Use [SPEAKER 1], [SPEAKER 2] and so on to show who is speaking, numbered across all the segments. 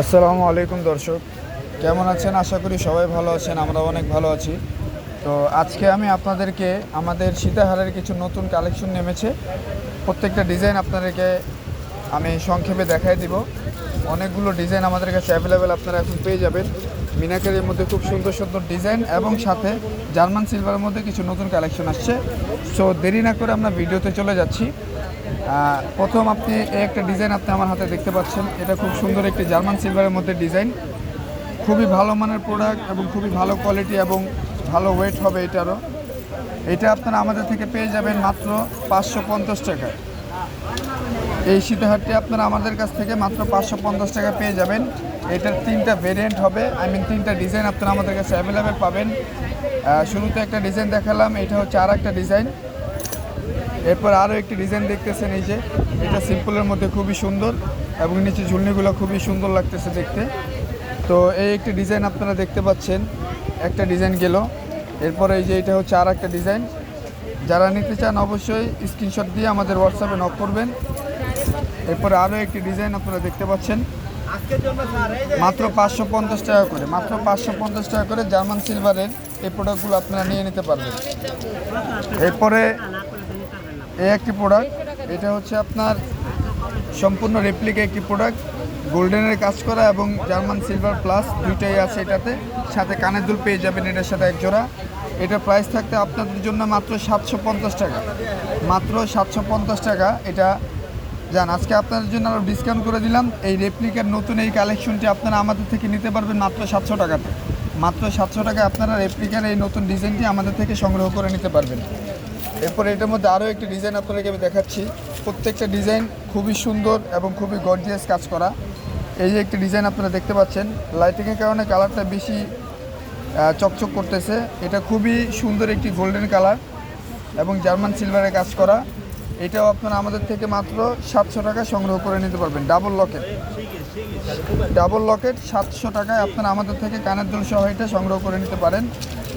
[SPEAKER 1] আসসালামু আলাইকুম দর্শক। কেমন আছেন? আশা করি সবাই ভালো আছেন আমরা অনেক ভালো আছি। তো আজকে আমি আপনাদেরকে আমাদের সীতাহারের কিছু নতুন কালেকশন নেমেছে। প্রত্যেকটা ডিজাইন আপনাদেরকে আমি সংক্ষেপে দেখাই দিব। অনেকগুলো ডিজাইন আমাদের কাছে অ্যাভেলেবেল আপনারা এখন পেয়ে যাবেন। মিনাকারির মধ্যে খুব সুন্দর সুন্দর ডিজাইন এবং সাথে জার্মান সিলভারের মধ্যে কিছু নতুন কালেকশন আসছে। সো দেরি না করে আমরা ভিডিওতে চলে যাচ্ছি। প্রথম আপনি একটা ডিজাইন আপনি আমার হাতে দেখতে পাচ্ছেন। এটা খুব সুন্দর একটি জার্মান সিলভারের মধ্যে ডিজাইন। খুবই ভালো মানের প্রোডাক্ট এবং খুবই ভালো কোয়ালিটি এবং ভালো ওয়েট হবে এটারও। এটা আপনারা আমাদের থেকে পেয়ে যাবেন মাত্র পাঁচশো পঞ্চাশ টাকায় এই সীতাহারটি আপনারা আমাদের কাছ থেকে মাত্র পাঁচশো পঞ্চাশ টাকা পেয়ে যাবেন। এটার তিনটা ভেরিয়েন্ট হবে। আই মিন তিনটা ডিজাইন আপনারা আমাদের কাছে অ্যাভেলেবেল পাবেন। শুরুতে একটা ডিজাইন দেখালাম। এটা হচ্ছে আর একটা ডিজাইন এরপর আরও একটি ডিজাইন দেখতেছেন এই যে, এটা সিম্পলের মধ্যে খুবই সুন্দর এবং নিচে ঝুলনিগুলো খুবই সুন্দর লাগতেছে দেখতে। তো এই একটি ডিজাইন আপনারা দেখতে পাচ্ছেন, একটা ডিজাইন গেল। এরপরে এই যে এটা হচ্ছে আর একটা ডিজাইন যারা নিতে চান অবশ্যই স্ক্রিনশট দিয়ে আমাদের হোয়াটসঅ্যাপে নক করবেন। এরপরে আরও একটি ডিজাইন আপনারা দেখতে পাচ্ছেন। মাত্র পাঁচশো পঞ্চাশ টাকা করে, মাত্র পাঁচশো পঞ্চাশ টাকা করে জার্মান সিলভারের এই প্রোডাক্টগুলো আপনারা নিয়ে নিতে পারবেন। এরপরে এই একটি প্রোডাক্ট এটা হচ্ছে আপনার সম্পূর্ণ রেপ্লিকা একটি প্রোডাক্ট গোল্ডেনের কাজ করা এবং জার্মান সিলভার প্লাস দুইটাই আছে এটাতে। সাথে কানের দুল পেয়ে যাবেন এটার সাথে এক জোড়া। এটা প্রাইস থাকতে আপনাদের জন্য মাত্র সাতশো পঞ্চাশ টাকা। মাত্র সাতশো পঞ্চাশ টাকা, এটা যান আজকে আপনাদের জন্য আরও ডিসকাউন্ট করে দিলাম। এই রেপ্লিকার নতুন এই কালেকশনটি আপনারা আমাদের থেকে নিতে পারবেন মাত্র সাতশো টাকাতে। মাত্র সাতশো টাকায় আপনারা রেপ্লিকার এই নতুন ডিজাইনটি আমাদের থেকে সংগ্রহ করে নিতে পারবেন। এরপর এটার মধ্যে আরও একটি ডিজাইন আপনাদেরকে আমি দেখাচ্ছি। প্রত্যেকটা ডিজাইন খুবই সুন্দর এবং খুবই গর্জিয়াস কাজ করা। এই যে একটি ডিজাইন আপনারা দেখতে পাচ্ছেন লাইটিংয়ের কারণে কালারটা বেশি চকচক করতেছে। এটা খুবই সুন্দর একটি গোল্ডেন কালার এবং জার্মান সিলভারের কাজ করা। এটাও আপনারা আমাদের থেকে মাত্র সাতশো টাকা সংগ্রহ করে নিতে পারবেন ডাবল লকেট ডাবল লকেট সাতশো টাকায় আপনারা আমাদের থেকে কানের দুল সহ এটা সংগ্রহ করে নিতে পারেন।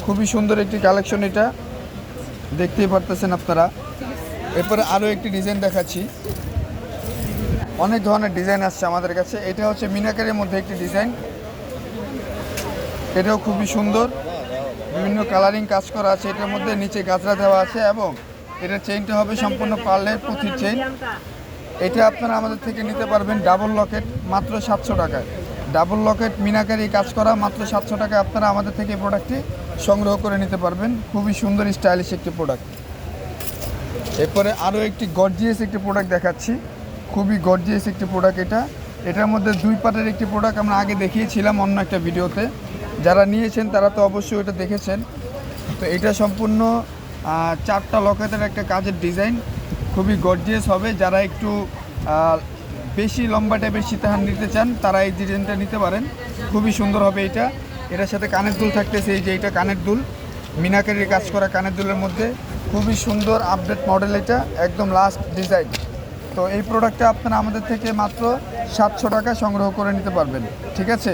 [SPEAKER 1] খুবই সুন্দর একটি কালেকশন এটা। দেখতেই পারতেছেন আপনারা। এরপরে আরও একটি ডিজাইন দেখাচ্ছি। অনেক ধরনের ডিজাইন আসছে আমাদের কাছে। এটা হচ্ছে মিনাকারের মধ্যে একটি ডিজাইন এটাও খুবই সুন্দর। বিভিন্ন কালারিং কাজ করা আছে। এটার মধ্যে নিচে গাজরা দেওয়া আছে এবং এটার চেইনটা হবে সম্পূর্ণ পার্লের পুঁথির চেইন এটা আপনারা আমাদের থেকে নিতে পারবেন ডাবল লকেট মাত্র সাতশো টাকায়। ডাবল লকেট মিনাকারি কাজ করা, মাত্র সাতশো টাকায় আপনারা আমাদের থেকে প্রোডাক্টটি সংগ্রহ করে নিতে পারবেন। খুবই সুন্দর স্টাইলিশ একটি প্রোডাক্ট এরপরে আরও একটি গর্জিয়াস একটি প্রোডাক্ট দেখাচ্ছি। খুবই গর্জিয়াস একটি প্রোডাক্ট এটা। এটার মধ্যে দুই পাটের একটি প্রোডাক্ট আমরা আগে দেখিয়েছিলাম অন্য একটা ভিডিওতে। যারা নিয়েছেন তারা তো অবশ্যই এটা দেখেছেন। তো এটা সম্পূর্ণ চারটা লকেটের একটা কাজের ডিজাইন খুবই গর্জিয়াস হবে। যারা একটু বেশি লম্বা টাইপের সীতাহার নিতে চান, তারা এই ডিজাইনটা নিতে পারেন। খুবই সুন্দর হবে এটা। এটার সাথে কানের দুল থাকতেছে, এই যে এটা কানের দুল। মিনাকারির কাজ করা কানের দুলের মধ্যে। খুবই সুন্দর আপডেট মডেল এটা, একদম লাস্ট ডিজাইন তো এই প্রোডাক্টটা আপনারা আমাদের থেকে মাত্র সাতশো টাকা সংগ্রহ করে নিতে পারবেন, ঠিক আছে?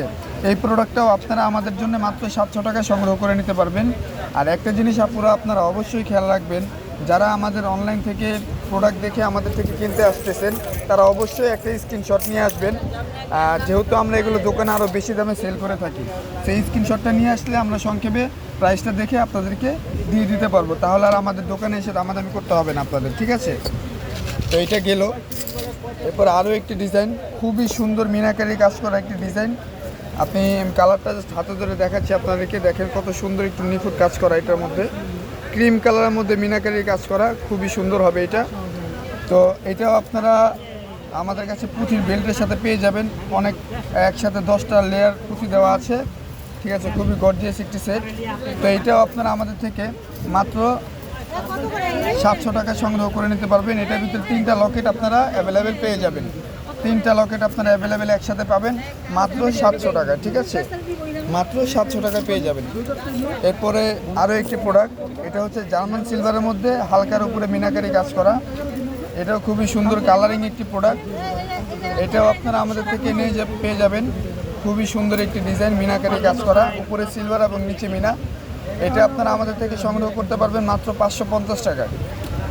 [SPEAKER 1] এই প্রোডাক্টটাও আপনারা আমাদের জন্য মাত্র সাতশো টাকা সংগ্রহ করে নিতে পারবেন। আর একটা জিনিস আপুরা, আপনারা অবশ্যই খেয়াল রাখবেন, যারা আমাদের অনলাইন থেকে প্রোডাক্ট দেখে আমাদের থেকে কিনতে আসতেছেন, তারা অবশ্যই একটা স্ক্রিনশট নিয়ে আসবেন। যেহেতু আমরা এগুলো দোকানে আরও বেশি দামে সেল করে থাকি, সেই স্ক্রিনশটটা নিয়ে আসলে আমরা সংক্ষেপে প্রাইসটা দেখে আপনাদেরকে দিয়ে দিতে পারব। তাহলে আর আমাদের দোকানে এসে দামাদামি করতে হবে না আপনাদের, ঠিক আছে? তো এটা গেল। এরপর আরও একটি ডিজাইন খুবই সুন্দর মিনাকারি কাজ করা একটি ডিজাইন আপনি কালারটা জাস্ট হাতে ধরে দেখাচ্ছি আপনাদেরকে, দেখেন কত সুন্দর একটু নিখুঁত কাজ করা এটার মধ্যে। ক্রিম কালারের মধ্যে মিনাকারি কাজ করা খুবই সুন্দর হবে এটা। তো এটাও আপনারা আমাদের কাছে পুঁথির বেল্টের সাথে পেয়ে যাবেন। অনেক একসাথে দশটা লেয়ার পুঁথি দেওয়া আছে। ঠিক আছে, খুবই গর্জিয়াস একটি সেট তো এটাও আপনারা আমাদের থেকে মাত্র সাতশো টাকা সংগ্রহ করে নিতে পারবেন। এটার ভিতরে তিনটা লকেট আপনারা অ্যাভেলেবেল পেয়ে যাবেন। তিনটা লকেট আপনারা অ্যাভেলেবেল একসাথে পাবেন। মাত্র সাতশো টাকা, ঠিক আছে? মাত্র সাতশো টাকা পেয়ে যাবেন। এরপরে আরও একটি প্রোডাক্ট এটা হচ্ছে জার্মান সিলভারের মধ্যে হালকার উপরে মিনাকারি কাজ করা। এটাও খুবই সুন্দর কালারিং একটি প্রোডাক্ট এটাও আপনারা আমাদের থেকে নিয়ে যা- পেয়ে যাবেন। খুবই সুন্দর একটি ডিজাইন মিনাকারি কাজ করা। উপরে সিলভার এবং নিচে মিনা। এটা আপনারা আমাদের থেকে সংগ্রহ করতে পারবেন মাত্র পাঁচশো পঞ্চাশ টাকায়।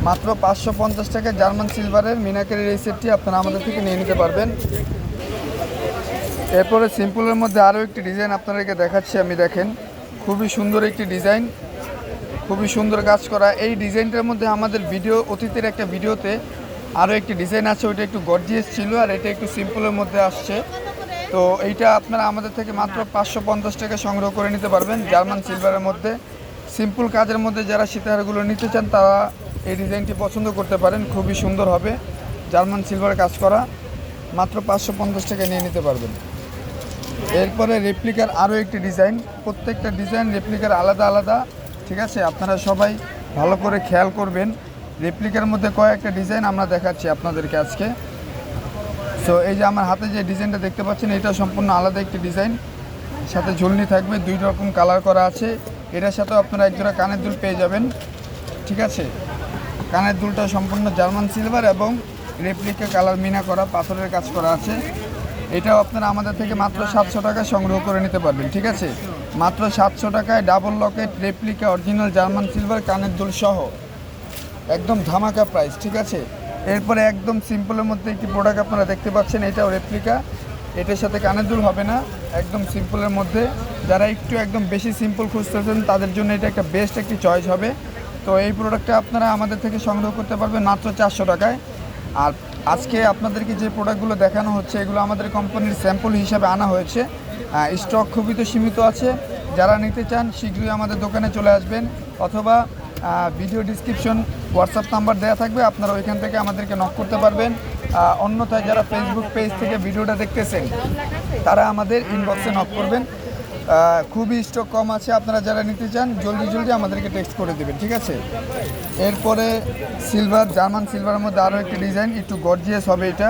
[SPEAKER 1] মাত্র পাঁচশো পঞ্চাশ টাকায় জার্মান সিলভারের মিনাকারির এই সেটটি আপনারা আমাদের থেকে নিয়ে নিতে পারবেন। এরপরে সিম্পলের মধ্যে আরও একটি ডিজাইন আপনাদেরকে দেখাচ্ছি, আমি দেখেন। খুবই সুন্দর একটি ডিজাইন, খুবই সুন্দর কাজ করা। এই ডিজাইনটার মধ্যে আমাদের ভিডিও, অতীতের একটা ভিডিওতে আরও একটি ডিজাইন আছে, ওইটা একটু গর্জিয়াস ছিল আর এটা একটু সিম্পলের মধ্যে আসছে। তো এইটা আপনারা আমাদের থেকে মাত্র পাঁচশো পঞ্চাশ টাকা সংগ্রহ করে নিতে পারবেন জার্মান সিলভারের মধ্যে। সিম্পল কাজের মধ্যে যারা সীতাহারগুলো নিতে চান, তারা এই ডিজাইনটি পছন্দ করতে পারেন, খুবই সুন্দর হবে। জার্মান সিলভার কাজ করা, মাত্র পাঁচশো পঞ্চাশ টাকা নিয়ে নিতে পারবেন। এরপরে রেপ্লিকার আরও একটি ডিজাইন প্রত্যেকটা ডিজাইন রেপ্লিকার আলাদা আলাদা, ঠিক আছে? আপনারা সবাই ভালো করে খেয়াল করবেন। রেপ্লিকার মধ্যে কয়েকটা ডিজাইন আমরা দেখাচ্ছি আপনাদেরকে আজকে। সো এই যে আমার হাতে যে ডিজাইনটা দেখতে পাচ্ছেন, এটা সম্পূর্ণ আলাদা একটি ডিজাইন সাথে ঝুলনি থাকবে, দুই রকম কালার করা আছে। এটার সাথেও আপনারা একজোড়া কানের দুল পেয়ে যাবেন, ঠিক আছে? কানের দুলটা সম্পূর্ণ জার্মান সিলভার এবং রেপ্লিকা কালার মিনা করা, পাথরের কাজ করা আছে। এটাও আপনারা আমাদের থেকে মাত্র সাতশো টাকা সংগ্রহ করে নিতে পারবেন, ঠিক আছে? মাত্র সাতশো টাকায় double locket replica original German silver কানের দুল সহ। একদম ধামাকা প্রাইস ঠিক আছে? এরপরে একদম সিম্পলের মধ্যে একটি প্রোডাক্ট আপনারা দেখতে পাচ্ছেন, এটাও রেপ্লিকা এটার সাথে কানের দুল হবে না, একদম সিম্পলের মধ্যে। যারা একটু একদম বেশি সিম্পল খুঁজতেছেন, তাদের জন্য এটা একটা বেস্ট একটি চয়েস হবে। তো এই প্রোডাক্টটা আপনারা আমাদের থেকে সংগ্রহ করতে পারবেন মাত্র চারশো টাকায়। আর আজকে আপনাদেরকে যে প্রোডাক্টগুলো দেখানো হচ্ছে, এগুলো আমাদের কোম্পানির স্যাম্পল হিসাবে আনা হয়েছে। স্টক খুবই তো সীমিত আছে। যারা নিতে চান, শীঘ্রই আমাদের দোকানে চলে আসবেন। অথবা ভিডিও ডিসক্রিপশন হোয়াটসঅ্যাপ নাম্বার দেওয়া থাকবে, আপনারা ওইখান থেকে আমাদেরকে নক করতে পারবেন। অন্যথায় যারা ফেসবুক পেজ থেকে ভিডিওটা দেখতেছেন, তারা আমাদের ইনবক্সে নক করবেন। খুবই স্টক কম আছে, আপনারা যারা নিতে চান, জলদি জলদি আমাদেরকে টেক্সট করে দেবেন, ঠিক আছে? এরপরে সিলভার জার্মান সিলভারের মধ্যে আরও একটি ডিজাইন একটু গর্জিয়াস হবে এটা।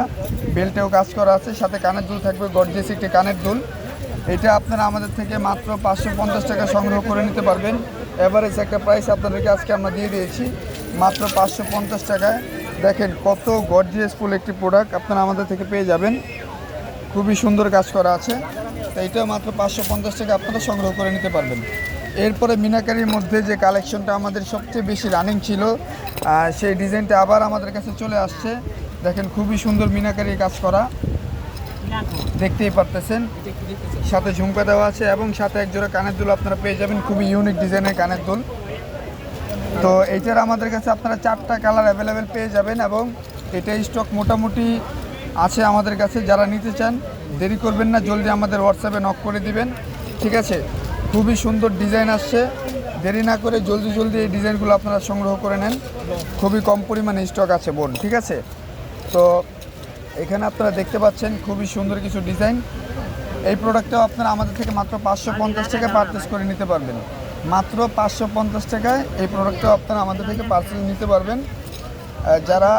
[SPEAKER 1] বেল্টেও কাজ করা আছে, সাথে কানের দুল থাকবে গর্জিয়াস একটি কানের দুল। এটা আপনারা আমাদের থেকে মাত্র পাঁচশো পঞ্চাশ টাকা সংগ্রহ করে নিতে পারবেন। এভারেজ একটা প্রাইস আপনাদেরকে আজকে আমরা দিয়ে দিয়েছি, মাত্র পাঁচশো পঞ্চাশ টাকায়। দেখেন কত গর্জিয়াস ফুল একটি প্রোডাক্ট আপনারা আমাদের থেকে পেয়ে যাবেন। খুবই সুন্দর কাজ করা আছে। তো এইটাও মাত্র পাঁচশো পঞ্চাশ টাকা আপনারা সংগ্রহ করে নিতে পারবেন। এরপরে মিনাকারির মধ্যে যে কালেকশনটা আমাদের সবচেয়ে বেশি রানিং ছিল সেই ডিজাইনটা আবার আমাদের কাছে চলে আসছে। দেখেন খুবই সুন্দর মিনাকারি কাজ করা। দেখতেই পারতেছেন। সাথে ঝুমকা দেওয়া আছে এবং সাথে একজোড়া কানের দুল আপনারা পেয়ে যাবেন। খুবই ইউনিক ডিজাইনের কানের দুল। তো এইটার আমাদের কাছে আপনারা চারটা কালার অ্যাভেলেবেল পেয়ে যাবেন এবং এটা স্টক মোটামুটি আছে আমাদের কাছে। যারা নিতে চান দেরি করবেন না, জলদি আমাদের হোয়াটসঅ্যাপে নক করে দিবেন। ঠিক আছে? খুবই সুন্দর ডিজাইন আসছে। দেরি না করে জলদি জলদি এই ডিজাইনগুলো আপনারা সংগ্রহ করে নেন। খুবই কম পরিমাণে স্টক আছে বোন, ঠিক আছে? তো এখানে আপনারা দেখতে পাচ্ছেন খুবই সুন্দর কিছু ডিজাইন এই প্রোডাক্টটাও আপনারা আমাদের থেকে মাত্র পাঁচশো পঞ্চাশ টাকা পারচেস করে নিতে পারবেন। মাত্র পাঁচশো পঞ্চাশ টাকায় এই প্রোডাক্টটাও আপনারা আমাদের থেকে পারচেস নিতে পারবেন। যারা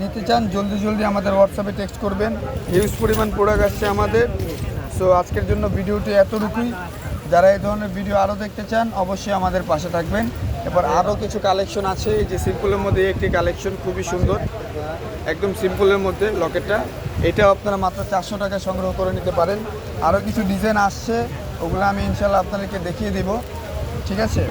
[SPEAKER 1] নিতে চান, জলদি জলদি আমাদের হোয়াটসঅ্যাপে টেক্সট করবেন। হিউজ পরিমাণ প্রোডাক্ট আসছে আমাদের। সো আজকের জন্য ভিডিওটি এতটুকুই। যারা এই ধরনের ভিডিও আরও দেখতে চান, অবশ্যই আমাদের পাশে থাকবেন। এবার আরও কিছু কালেকশন আছে। এই যে সিম্পলের মধ্যে একটি কালেকশন খুবই সুন্দর। একদম সিম্পলের মধ্যে লকেটটা এটাও আপনারা মাত্র চারশো টাকা সংগ্রহ করে নিতে পারেন। আরও কিছু ডিজাইন আসছে। ওগুলো আমি ইনশাল্লাহ আপনাদেরকে দেখিয়ে দিব। ঠিক আছে?